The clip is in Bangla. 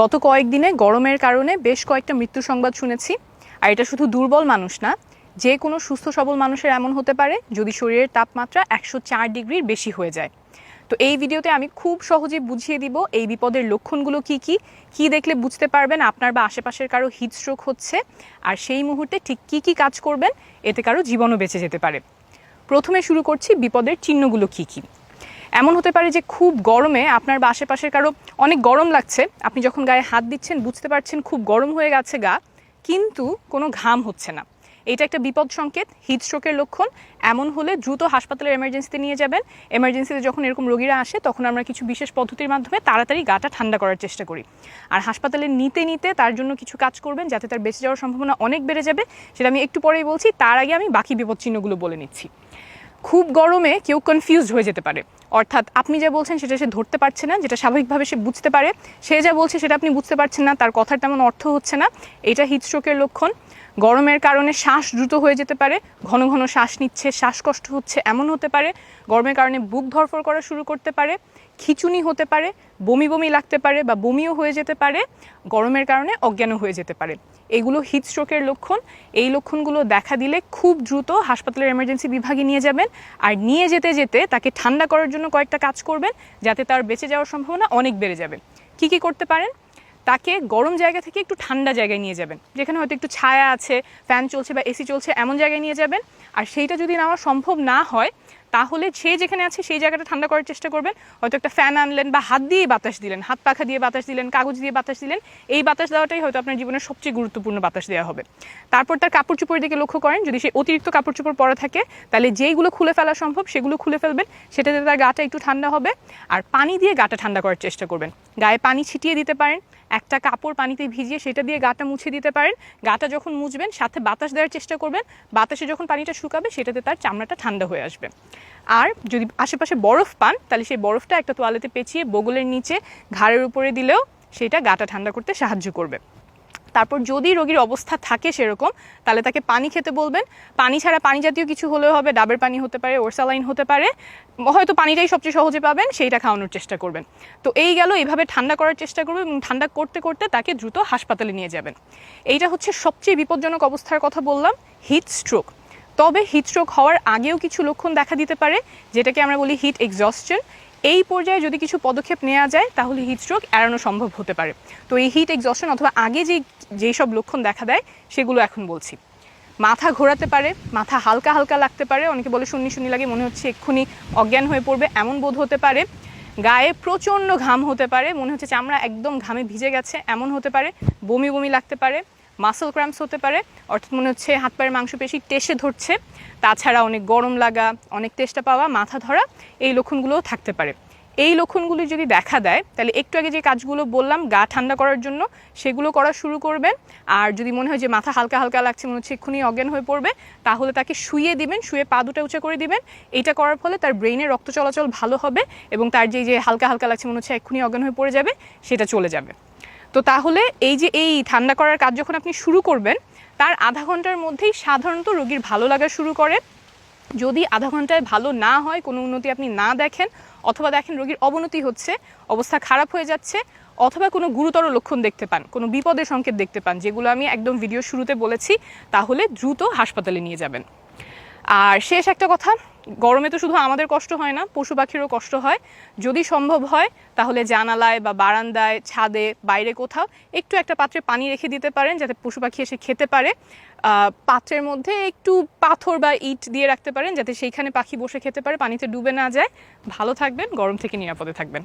গত কয়েকদিনে গরমের কারণে বেশ কয়েকটা মৃত্যু সংবাদ শুনেছি। আর এটা শুধু দুর্বল মানুষ না, যে কোনো সুস্থ সবল মানুষের এমন হতে পারে যদি শরীরের তাপমাত্রা একশো চার ডিগ্রির বেশি হয়ে যায়। তো এই ভিডিওতে আমি খুব সহজে বুঝিয়ে দিব এই বিপদের লক্ষণগুলো কি কি কি দেখলে বুঝতে পারবেন আপনার বা আশেপাশের কারও হিট স্ট্রোক হচ্ছে, আর সেই মুহূর্তে ঠিক কি কি কাজ করবেন, এতে কারও জীবনও বেঁচে যেতে পারে। প্রথমে শুরু করছি বিপদের চিহ্নগুলো কি কি। এমন হতে পারে যে খুব গরমে আপনার বা আশেপাশের কারও অনেক গরম লাগছে। আপনি যখন গায়ে হাত দিচ্ছেন, বুঝতে পারছেন খুব গরম হয়ে গেছে গা, কিন্তু কোনো ঘাম হচ্ছে না। এটা একটা বিপদ সংকেত, হিট স্ট্রোকের লক্ষণ। এমন হলে দ্রুত হাসপাতালের এমার্জেন্সিতে নিয়ে যাবেন। এমার্জেন্সিতে যখন এরকম রোগীরা আসে, তখন আমরা কিছু বিশেষ পদ্ধতির মাধ্যমে তাড়াতাড়ি গাটা ঠান্ডা করার চেষ্টা করি। আর হাসপাতালে নিতে নিতে তার জন্য কিছু কাজ করবেন, যাতে তার বেঁচে যাওয়ার সম্ভাবনা অনেক বেড়ে যাবে। সেটা আমি একটু পরেই বলছি, তার আগে আমি বাকি বিপদ চিহ্নগুলো বলে নিচ্ছি। খুব গরমে কেউ কনফিউজড হয়ে যেতে পারে। অর্থাৎ আপনি যা বলছেন সেটা সে ধরতে পারছে না, যেটা স্বাভাবিকভাবে সে বুঝতে পারে। সে যা বলছে সেটা আপনি বুঝতে পারছেন না, তার কথার তেমন অর্থ হচ্ছে না। এটা হিটস্ট্রোকের লক্ষণ। গরমের কারণে শ্বাস দ্রুত হয়ে যেতে পারে, ঘন ঘন শ্বাস নিচ্ছে, শ্বাসকষ্ট হচ্ছে, এমন হতে পারে গরমের কারণে বুক ধরফর করা শুরু করতে পারে, খিচুনি হতে পারে, বমি বমি লাগতে পারে বা বমিও হয়ে যেতে পারে, গরমের কারণে অজ্ঞানও হয়ে যেতে পারে। এগুলো হিট স্ট্রোকের লক্ষণ। এই লক্ষণগুলো দেখা দিলে খুব দ্রুত হাসপাতালের এমার্জেন্সি বিভাগে নিয়ে যাবেন আর নিয়ে যেতে যেতে তাকে ঠান্ডা করার জন্য কয়েকটা কাজ করবেন, যাতে তার বেঁচে যাওয়ার সম্ভাবনা অনেক বেড়ে যাবে। কি কি করতে পারেন? তাকে গরম জায়গা থেকে একটু ঠান্ডা জায়গায় নিয়ে যাবেন। যেখানে হয়তো একটু ছায়া আছে ফ্যান চলছে বা এসি চলছে, এমন জায়গায় নিয়ে যাবেন। আর সেইটা যদি নেওয়া সম্ভব না হয় তাহলে সে যেখানে আছে, সেই জায়গাটা ঠান্ডা করার চেষ্টা করবেন। হয়তো একটা ফ্যান আনলেন বা হাত দিয়ে বাতাস দিলেন, হাত পাখা দিয়ে বাতাস দিলেন, কাগজ দিয়ে বাতাস দিলেন, এই বাতাস দেওয়াটাই হয়তো আপনার জীবনের সবচেয়ে গুরুত্বপূর্ণ বাতাস দেওয়া হবে। তারপর তার কাপড় চোপড়ের দিকে লক্ষ্য করেন, যদি সে অতিরিক্ত কাপড় চোপড় পরা থাকে, তাহলে যেইগুলো খুলে ফেলা সম্ভব, সেগুলো খুলে ফেলবেন। সেটাতে তার গাটা একটু ঠান্ডা হবে। আর পানি দিয়ে গাটা ঠান্ডা করার চেষ্টা করবেন। গায়ে পানি ছিটিয়ে দিতে পারেন, একটা কাপড় পানিতে ভিজিয়ে সেটা দিয়ে গাটা মুছে দিতে পারেন। গাটা যখন মুছবেন, সাথে বাতাস দেওয়ার চেষ্টা করবেন। বাতাসে যখন পানিটা শুকাবে, সেটাতে তার চামড়াটা ঠান্ডা হয়ে আসবে। আর যদি আশেপাশে বরফ পান, তাহলে সেই বরফটা একটা তোয়ালেতে পেঁচিয়ে বগলের নিচে ঘাড়ের উপরে দিলেও সেটা গাটা ঠান্ডা করতে সাহায্য করবে। তারপর যদি রোগীর অবস্থা থাকে সেরকম, তাহলে তাকে পানি খেতে বলবেন। পানি ছাড়া পানি জাতীয় কিছু হলেও হবে, ডাবের পানি হতে পারে, ওরসালাইন হতে পারে। হয়তো পানিটাই সবচেয়ে সহজে পাবেন, সেইটা খাওয়ানোর চেষ্টা করবেন। তো এই গেল, এইভাবে ঠান্ডা করার চেষ্টা করবেন এবং ঠান্ডা করতে করতে তাকে দ্রুত হাসপাতালে নিয়ে যাবেন। এইটা হচ্ছে সবচেয়ে বিপজ্জনক অবস্থার কথা বললাম, হিট স্ট্রোক। তবে হিট স্ট্রোক হওয়ার আগেও কিছু লক্ষণ দেখা দিতে পারে, যেটাকে আমরা বলি হিট এক্সস্টন এই পর্যায়ে যদি কিছু পদক্ষেপ নেওয়া যায়, তাহলে হিট স্ট্রোক এড়ানো সম্ভব হতে পারে। তো এই হিট এক্সস্টন অথবা আগে যে যেই সব লক্ষণ দেখা দেয়, সেগুলো এখন বলছি। মাথা ঘোরাতে পারে, মাথা হালকা হালকা লাগতে পারে, অনেকে বলে শূন্য শূন্য লাগে, মনে হচ্ছে এক্ষুনি অজ্ঞান হয়ে পড়বে, এমন বোধ হতে পারে। গায়ে প্রচণ্ড ঘাম হতে পারে, মনে হচ্ছে চামড়া একদম ঘামে ভিজে গেছে, এমন হতে পারে, বমি বমি লাগতে পারে। মাসল ক্র্যাম্পস হতে পারে। অর্থাৎ মনে হচ্ছে হাত পায়ের মাংসপেশি টেসে ধরছে। তাছাড়া অনেক গরম লাগা, অনেক তেষ্টা পাওয়া, মাথা ধরা, এই লক্ষণগুলোও থাকতে পারে। এই লক্ষণগুলি যদি দেখা দেয়, তাহলে একটু আগে যে কাজগুলো বললাম, গা ঠান্ডা করার জন্য, সেগুলো করা শুরু করবেন। আর যদি মনে হয় যে মাথা হালকা হালকা লাগছে, মনে হচ্ছে এক্ষুনি অজ্ঞান হয়ে পড়বে, তাহলে তাকে শুয়ে দিবেন, শুয়ে পা দুটা উঁচা করে দিবেন। এটা করার ফলে তার ব্রেইনে রক্ত চলাচল ভালো হবে এবং তার যে যে হালকা হালকা লাগছে, মনে হচ্ছে এক্ষুনি অজ্ঞান হয়ে পড়ে যাবে, সেটা চলে যাবে। তো তাহলে এই যে এই ঠান্ডা করার কাজ যখন আপনি শুরু করবেন, তার আধা ঘণ্টার মধ্যেই সাধারণত রোগীর ভালো লাগা শুরু করে। যদি আধা ঘন্টায় ভালো না হয়, কোনো উন্নতি আপনি না দেখেন অথবা দেখেন রোগীর অবনতি হচ্ছে, অবস্থা খারাপ হয়ে যাচ্ছে, অথবা কোনো গুরুতর লক্ষণ দেখতে পান, কোনো বিপদের সংকেত দেখতে পান, যেগুলো আমি একদম ভিডিও শুরুতে বলেছি, তাহলে দ্রুত হাসপাতালে নিয়ে যাবেন। আর শেষ একটা কথা, গরমে তো শুধু আমাদের কষ্ট হয় না, পশু পাখিরও কষ্ট হয়। যদি সম্ভব হয়, তাহলে জানালায় বা বারান্দায়, ছাদে, বাইরে কোথাও একটু একটা পাত্রে পানি রেখে দিতে পারেন, যাতে পশু পাখি এসে খেতে পারে। পাত্রের মধ্যে একটু পাথর বা ইট দিয়ে রাখতে পারেন, যাতে সেইখানে পাখি বসে খেতে পারে, পানিতে ডুবে না যায়। ভালো থাকবেন, গরম থেকে নিরাপদে থাকবেন।